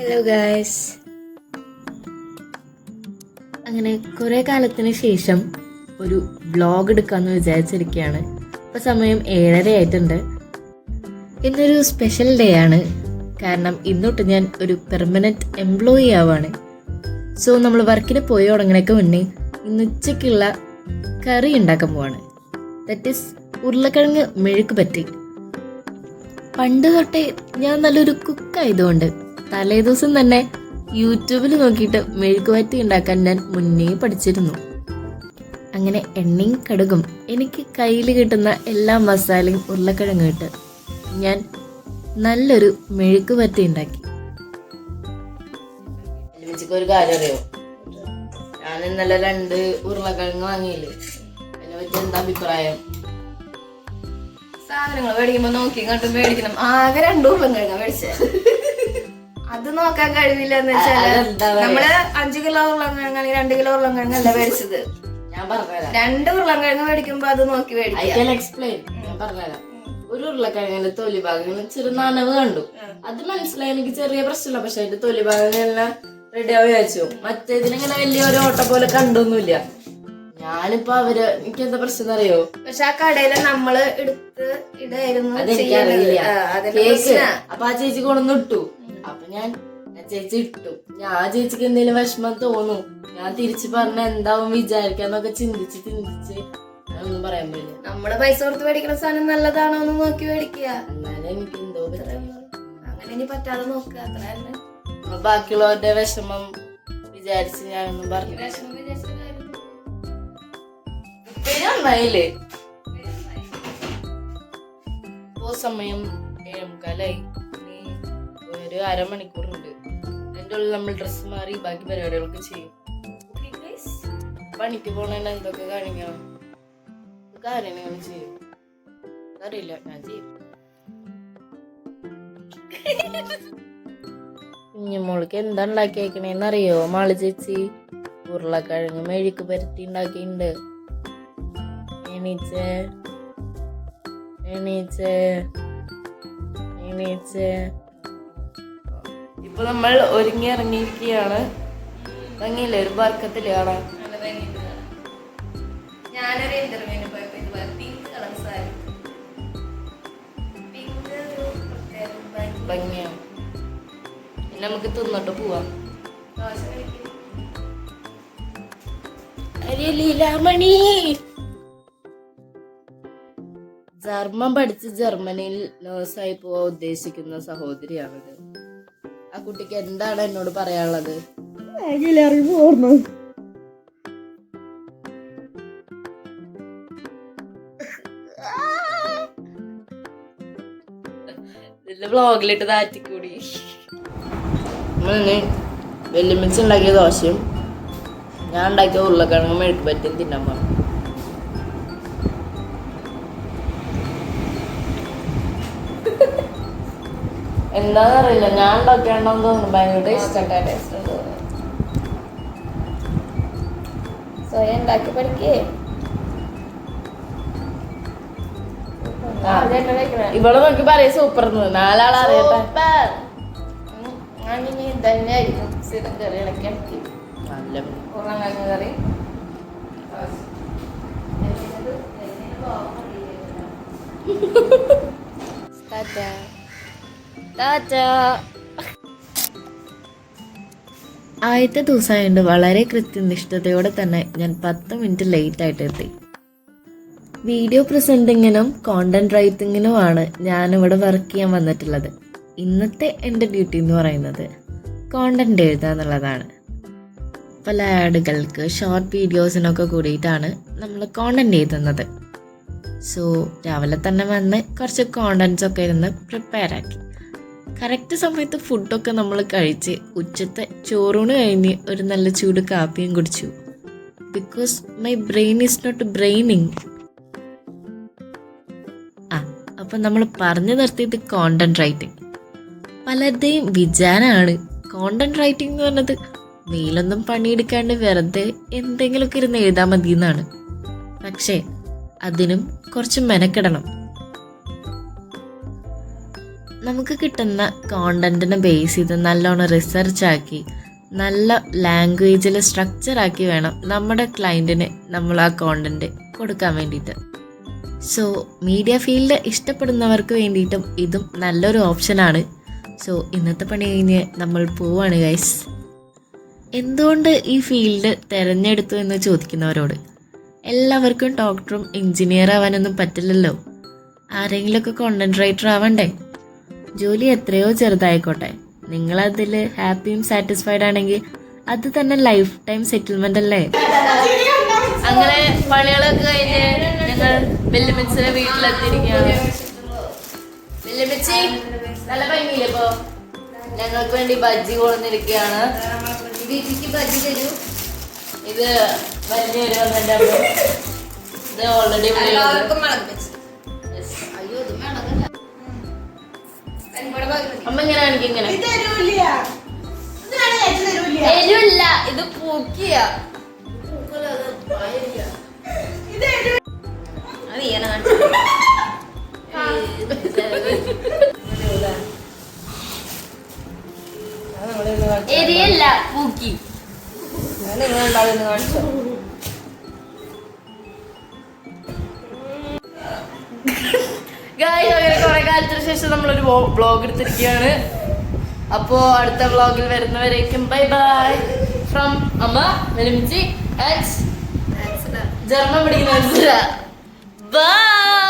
Hello guys അങ്ങനെ കുറെ കാലത്തിന് ശേഷം ഒരു വ്ലോഗ് എടുക്കാന്ന് വിചാരിച്ചിരിക്കുകയാണ് ഇപ്പൊ സമയം ഏഴര ആയിട്ടുണ്ട്. ഇന്നൊരു സ്പെഷ്യൽ ഡേ ആണ്. കാരണം ഇന്നോട്ട് ഞാൻ ഒരു പെർമനന്റ് എംപ്ലോയി ആവാണ്. സോ നമ്മൾ വർക്കിന് പോയി തുടങ്ങണേക്ക് മുന്നേ ഇന്ന് ഉച്ചയ്ക്കുള്ള കറി ഉണ്ടാക്കാൻ പോവാണ്. ദറ്റ് ഈസ് ഉരുളക്കിഴങ്ങ് മെഴുക്ക് പറ്റി. പണ്ട് തൊട്ടേ ഞാൻ നല്ലൊരു കുക്കായതുകൊണ്ട് തലേ ദിവസം തന്നെ യൂട്യൂബിൽ നോക്കിയിട്ട് മെഴുകുവറ്റി ഉണ്ടാക്കാൻ ഞാൻ മുന്നേ പഠിച്ചിരുന്നു. അങ്ങനെ എണ്ണയും കടുകും എനിക്ക് കയ്യിൽ കിട്ടുന്ന എല്ലാ മസാലയും ഉരുളക്കിഴങ്ങ് ഇട്ട് ഞാൻ നല്ലൊരു മെഴുക്കുവറ്റി ഉണ്ടാക്കി. ഒരു കാര്യം അറിയോ? ഞാൻ ഇന്നലെ രണ്ട് ഉരുളക്കിഴങ്ങ് വാങ്ങിയില്ലേ? അതിനെ പറ്റി എന്താ അഭിപ്രായം? സാധനങ്ങൾ മേടിക്കുമ്പോ നോക്കി കണ്ടു മേടിക്കണം. ആകെ രണ്ടു ഉരുളക്കിഴങ്ങ മേടിച്ചേ. അത് നോക്കാൻ കഴിവില്ല എന്ന് വെച്ചാൽ? നമ്മൾ അഞ്ചു കിലോ ഉരുളക്കിഴങ്ങ് അല്ലെങ്കിൽ രണ്ട് കിലോ ഉരുളക്കിഴങ്ങ് അല്ല മേടിച്ചത് രണ്ട് ഉരുളക്കിഴങ്ങ് മേടിക്കുമ്പോ അത് നോക്കി മേടിക്കും. എക്സ്പ്ലെയിൻ ഞാൻ പറഞ്ഞുതരാം. ഒരു ഉരുളക്കിഴങ്ങിന്റെ തൊലി ഭാഗങ്ങൾ ചെറു നനവ് കണ്ടു. അത് മനസ്സിലായി എനിക്ക് ചെറിയ പ്രശ്നമില്ല. പക്ഷെ അതിന്റെ തൊലി ഭാഗങ്ങളെല്ലാം റെഡി ആവുക വെച്ചു. മറ്റേതിനിങ്ങനെ വലിയ ഒരു ഓട്ട പോലെ കണ്ടൊന്നുമില്ല. ഞാനിപ്പോ അവർ എനിക്ക് എന്താ പ്രശ്നം അറിയോ പക്ഷെ ആ കടയിൽ നമ്മൾ എടുത്ത് ഇടായിരുന്നു അതെനിക്കറിയില്ല. കേക്ക്. അപ്പൊ ആ ചേച്ചി കൊണ്ടുവന്നിട്ടു ഞാൻ ചേച്ചി ഇട്ടു. ഞാൻ ചേച്ചിക്ക് എന്തെങ്കിലും വിഷമം തോന്നും. ഞാൻ തിരിച്ചു പറഞ്ഞ എന്താവും വിചാരിക്കാന്നൊക്കെ ചിന്തിച്ച് ചിന്തിച്ച് ഒന്നും പറയാൻ പറ്റില്ല നമ്മൾ പൈസ കൊടുത്ത് മേടിക്കുന്ന സാധനം നല്ലതാണോ എന്ന് നോക്കി മേടിക്കുക. എന്നാലും എനിക്ക് എന്തോ അങ്ങനെ ഇനി പറ്റാതെ നോക്കുക. അത്ര തന്നെ. ബാക്കിയുള്ളവരുടെ വിഷമം വിചാരിച്ച് ഞാനൊന്നും പറഞ്ഞു നന്നായില്ലേ? ഇപ്പോ സമയം ഇനി ഒരു അരമണിക്കൂറുണ്ട്. അതിന്റെ ഉള്ളിൽ നമ്മൾ ഡ്രസ്സ് മാറി ബാക്കി പരിപാടികളൊക്കെ ചെയ്യും. പണിക്ക് പോണ എന്തൊക്കെ കാണിക്കണം കാര്യങ്ങൾ ചെയ്യും. അറിയില്ല ഞാൻ ചെയ്യും. കുഞ്ഞുമോൾക്ക് എന്താ ഉണ്ടാക്കി അയക്കണേന്ന് അറിയോ മാൾ ചേച്ചി ഉരുളക്കിഴങ്ങ് മെഴുക്ക് പരത്തി ഉണ്ടാക്കിയിട്ടുണ്ട്. എണീച്ചേ. എണീച്ചേ. എണീച്ചേ. ഇപ്പൊ നമ്മൾ ഒരുങ്ങി ഇറങ്ങിയിരിക്കുകയാണ്. ഇറങ്ങിയില്ല ഒരു വർക്കത്തിലാണ് കാണാൻ. നല്ല ഭംഗിയുണ്ട് കാണാൻ. ഞാനൊരു ഇന്റർവ്യൂവിന് പോയപ്പോ ഇത് പിങ്ക് കളർ സാരി. പിങ്ക് ഒരു പ്രത്യേക ഭംഗി. ഭംഗിയാണ് പിന്നെ നമുക്ക് തിന്നിട്ട് പോവാം. ദോശ കഴിക്കും. ലീലാമണി. ജർമ്മൻ പഠിച്ച് ജർമ്മനിയിൽ നേഴ്സായി പോവാൻ ഉദ്ദേശിക്കുന്ന സഹോദരിയാണിത്. ആ കുട്ടിക്ക് എന്താണ് എന്നോട് പറയാനുള്ളത്? ഇതിന്റെ വ്ളോഗിലിട്ട് താറ്റിക്കൂടി. വെല്ലുമിച്ച് ഉണ്ടാക്കിയ ദോശയും ഞാൻ ഉണ്ടാക്കിയ ഉരുളക്കിഴങ്ങ് മെഴുക്ക് പറ്റിയും തിന്നാൻ പറഞ്ഞു എന്താന്നറിയില്ല. ഞാൻ ഉണ്ടാക്കിയാണ്ടോന്ന് തോന്നുന്നു. ഭയങ്കര ഇഷ്ടം ടേസ്റ്റ് സ്വയം ഉണ്ടാക്കി പഠിക്കേ? ഇവൾ നോക്കി പറയ സൂപ്പർ നാലാൾ അറിയട്ടെ. ഞാനിനി തന്നെ ആയിരിക്കും സ്ഥിരം നല്ല കറി. ആദ്യത്തെ ദിവസമായതുകൊണ്ട് വളരെ കൃത്യനിഷ്ഠതയോടെ തന്നെ ഞാൻ പത്ത് മിനിറ്റ് ലേറ്റ് ആയിട്ട് എത്തി വീഡിയോ പ്രസന്റിങ്ങിനും കോണ്ടന്റ് റൈറ്റിങ്ങിനുമാണ് ഞാനിവിടെ വർക്ക് ചെയ്യാൻ വന്നിട്ടുള്ളത്. ഇന്നത്തെ എന്റെ ഡ്യൂട്ടി എന്ന് പറയുന്നത് കോണ്ടന്റ് എഴുതുക എന്നുള്ളതാണ്. പല ആഡുകൾക്ക് ഷോർട്ട് വീഡിയോസിനൊക്കെ കൂടിയിട്ടാണ് നമ്മൾ കോണ്ടന്റ് എഴുതുന്നത്. സോ രാവിലെ തന്നെ വന്ന് കുറച്ച് കോണ്ടന്റ്സ് ഒക്കെ ഇരുന്ന് പ്രിപ്പയർ ആക്കി. കറക്റ്റ് സമയത്ത് ഫുഡൊക്കെ നമ്മൾ കഴിച്ച് ഉച്ചത്തെ ചോറൂണ് കഴിഞ്ഞ് ഒരു നല്ല ചൂട് കാപ്പിയും കുടിച്ചു. Because my brain is not braining ആ അപ്പം നമ്മൾ പറഞ്ഞു നിർത്തിയത് കോണ്ടന്റ് റൈറ്റിംഗ് പലരുടെയും വിചാരമാണ് കോണ്ടന്റ് റൈറ്റിംഗ് എന്ന് പറഞ്ഞത് മെയിലൊന്നും പണിയെടുക്കാണ്ട് വെറുതെ എന്തെങ്കിലുമൊക്കെ ഇരുന്ന് എഴുതാൻ മതി എന്നാണ് പക്ഷേ അതിനും കുറച്ച് മെനക്കെടണം. നമുക്ക് കിട്ടുന്ന കോണ്ടന്റിനെ ബേസ് ചെയ്ത് നല്ലോണം റിസർച്ച് ആക്കി നല്ല ലാംഗ്വേജിൽ സ്ട്രക്ചർ ആക്കി വേണം നമ്മുടെ ക്ലയന്റിന് നമ്മൾ ആ കോണ്ടന്റ് കൊടുക്കാൻ വേണ്ടിയിട്ട്. സോ മീഡിയ ഫീൽഡ് ഇഷ്ടപ്പെടുന്നവർക്ക് വേണ്ടിയിട്ടും ഇതും നല്ലൊരു ഓപ്ഷനാണ് സോ ഇന്നത്തെ പണി കഴിഞ്ഞ് നമ്മൾ പോവാണ് ഗൈസ് എന്തുകൊണ്ട് ഈ ഫീൽഡ് തിരഞ്ഞെടുത്തു എന്ന് ചോദിക്കുന്നവരോട്? എല്ലാവർക്കും ഡോക്ടറും എഞ്ചിനീയർ ആവാനൊന്നും പറ്റില്ലല്ലോ. ആരെങ്കിലുമൊക്കെ കോണ്ടന്റ് റൈറ്റർ ആവണ്ടേ? ജോലി എത്രയോ ചെറുതായിക്കോട്ടെ. നിങ്ങളതിൽ ഹാപ്പിയും സാറ്റിസ്ഫൈഡ് ആണെങ്കിൽ അത് തന്നെ ലൈഫ് ടൈം സെറ്റിൽമെന്റ് അല്ലേ? അങ്ങനെ പണികളൊക്കെ കഴിഞ്ഞ് ഞങ്ങൾ വെല്ലുമിച്ചിന്റെ വീട്ടിലെത്തിയിരിക്കുകയാണ്. വെല്ലുമിച്ചി നല്ല ഭംഗിയില്ലേ ഇപ്പൊ? ഞങ്ങൾക്ക് വേണ്ടി ബജ്ജി കൊണ്ടിരിക്കുകയാണ് ദീപിക്ക് ബജ്ജി തരൂ. ഇത് വലിയൊരു വന്നിട്ട് ഇത് ഓൾറെഡി എല്ലാവർക്കും അമ്മ ഇങ്ങനെ കാണിക്കും ഇങ്ങനെ. എരിവില്ല ഇത് പൂക്കിയ. അത് കാണിച്ചത് എരിയല്ല പൂക്കി. നിങ്ങൾ ഉണ്ടാവുന്ന കാണിച്ചോ. ഗായ് കുറെ കാലത്തിന് ശേഷം നമ്മളൊരു വ്ളോഗ് എടുത്തിരിക്കുകയാണ്. അപ്പോ അടുത്ത വ്ളോഗിൽ വരുന്നവരേക്കും ബൈ ബൈ ഫ്രം അമ്മ മെലിമിച്ചി ആൻഡ് ജർമ്മൻ പഠിക്കുന്ന ബൈ